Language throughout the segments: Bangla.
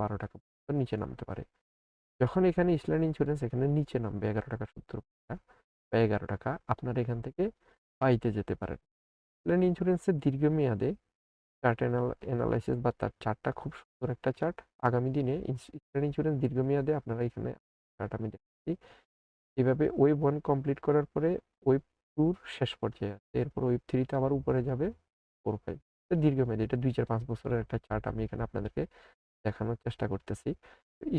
বারো টাকা পর্যন্ত নিচে নামতে পারে। যখন এখানে ইসল্যান্ড ইন্স্যুরেন্স এখানে নিচে নামবে এগারো টাকা সত্তর টাকা বা এগারো টাকা, আপনারা এখান থেকে পাইতে যেতে পারেন। ইসল্যান্ড ইন্স্যুরেন্সের দীর্ঘমেয়াদে চার্ট অ্যানালাইসিস বা তার চার্টটা খুব সুন্দর একটা চার্ট আগামী দিনে ইসল্যান্ড ইন্স্যুরেন্স দীর্ঘমেয়াদে আপনারা এখানে চার্ট আমি দেখছি। এভাবে ওয়েব ওয়ান কমপ্লিট করার পরে ওয়েব টুর শেষ পর্যায়ে আছে। এরপর ওয়েব থ্রিতে আবার উপরে যাবে ফোর ফাইভ দীর্ঘমেয়াদী, এটা দুই চার পাঁচ বছরের একটা চার্ট আমি এখানে আপনাদেরকে দেখানোর চেষ্টা করতেছি।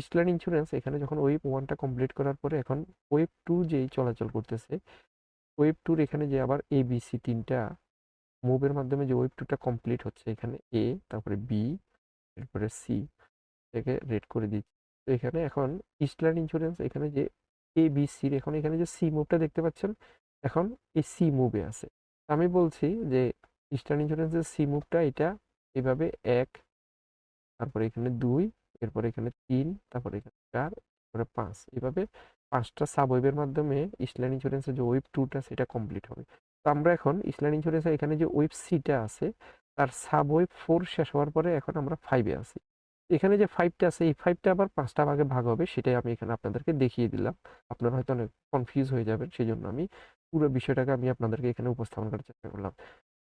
ইসল্যান্ড ইন্স্যুরেন্স এখানে যখন ওয়েব ওয়ানটা কমপ্লিট করার পরে এখন ওয়েব টু যেই চলাচল করতেছে ওয়েব টুর এখানে যে আবার এ বি সি তিনটা মুভের মাধ্যমে যে ওয়েব টুটা কমপ্লিট হচ্ছে, এখানে এ তারপরে বি এরপরে সি থেকে রেড করে দিচ্ছি। তো এখানে এখন ইসল্যান্ড ইন্স্যুরেন্স এখানে যে এ বি সির এখন এখানে যে সি মুভটা দেখতে পাচ্ছেন, এখন এই সি মুভে আছে। আমি বলছি যে ইস্টার্ন ইন্স্যুরেন্সের সি মুভটা এটা এভাবে এক তারপরে এখানে দুই, এরপরে এখানে তিন, তারপরে এখানে চার, তারপরে পাঁচ। এভাবে পাঁচটা সাব ওয়েবের মাধ্যমে ইসল্যান্ড ইন্স্যুরেন্সের যে ওয়েব টুটা সেটা কমপ্লিট হবে। তো আমরা এখন ইসল্যান্ড ইন্স্যুরেন্সের এখানে যে ওয়েব সিটা আছে, তার সাব ওয়েব ফোর শেষ হওয়ার পরে এখন আমরা ফাইভে আছি। এখানে যে ফাইভটা আছে, এই ফাইভটা আবার পাঁচটা ভাগে ভাগ হবে, সেটাই আমি এখানে আপনাদেরকে দেখিয়ে দিলাম। আপনারা হয়তো অনেক কনফিউজ হয়ে যাবেন সেই জন্য আমি পুরো বিষয়টাকে আমি আপনাদেরকে এখানে উপস্থাপন করার চেষ্টা করলাম।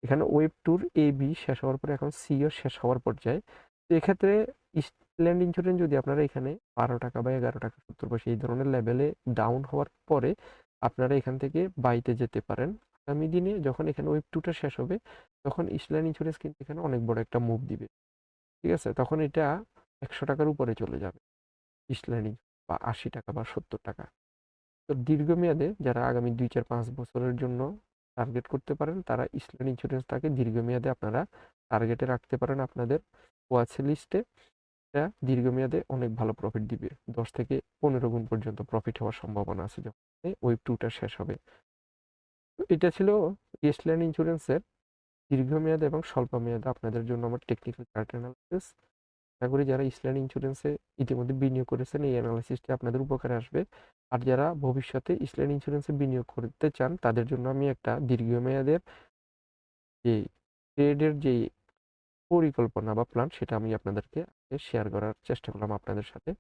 এখানে ওয়েব টুর এ বি শেষ হওয়ার পরে এখন সিও শেষ হওয়ার পর্যায়ে এক্ষেত্রে ইস্টল্যান্ড ইন্স্যুরেন্স যদি আপনারা এখানে বারো টাকা বা এগারো টাকা সত্তর পয়সা এই ধরনের লেভেলে ডাউন হওয়ার পরে আপনারা এখান থেকে বাইতে যেতে পারেন। আগামী দিনে যখন এখানে ওয়েব টুটা শেষ হবে, তখন ইসল্যান্ড ইন্স্যুরেন্স কিন্তু এখানে অনেক বড় একটা মুভ দিবে। ঠিক আছে? তখন এটা একশো টাকার উপরে চলে যাবে। ইসল্যান্ড বা আশি টাকা বা সত্তর টাকা। তো দীর্ঘমেয়াদে যারা আগামী দুই, চার, পাঁচ বছরের জন্য টার্গেট করতে পারেন, তারা ইসল্যান্ড ইন্স্যুরেন্সটাকে দীর্ঘমেয়াদে আপনারা টার্গেটে রাখতে পারেন আপনাদের। ওয়াচ লিস্টে এটা দীর্ঘমেয়াদে অনেক ভালো প্রফিট দিবে। দশ থেকে পনেরো গুণ পর্যন্ত প্রফিট হওয়ার সম্ভাবনা আছে যখন ওয়েব টুটা শেষ হবে। এটা ছিল ইস্টল্যান্ড ইন্স্যুরেন্সের দীর্ঘমেয়াদে এবং স্বল্প মেয়াদে আপনাদের জন্য আমার টেকনিক্যাল চার্ট অ্যানালাইসিস আশা করি যারা ইসল্যান্ড ইন্স্যুরেন্সে ইতিমধ্যে বিনিয়োগ করেছেন, এই অ্যানালাইসিসটি আপনাদের উপকারে আসবে। আর যারা ভবিষ্যতে ইসল্যান্ড ইন্স্যুরেন্সে বিনিয়োগ করতে চান, তাদের জন্য আমি একটা দীর্ঘমেয়াদের যে ট্রেডের যে পরিকল্পনা বা প্ল্যান সেটা আমি আপনাদেরকে শেয়ার করার চেষ্টা করলাম আপনাদের সাথে।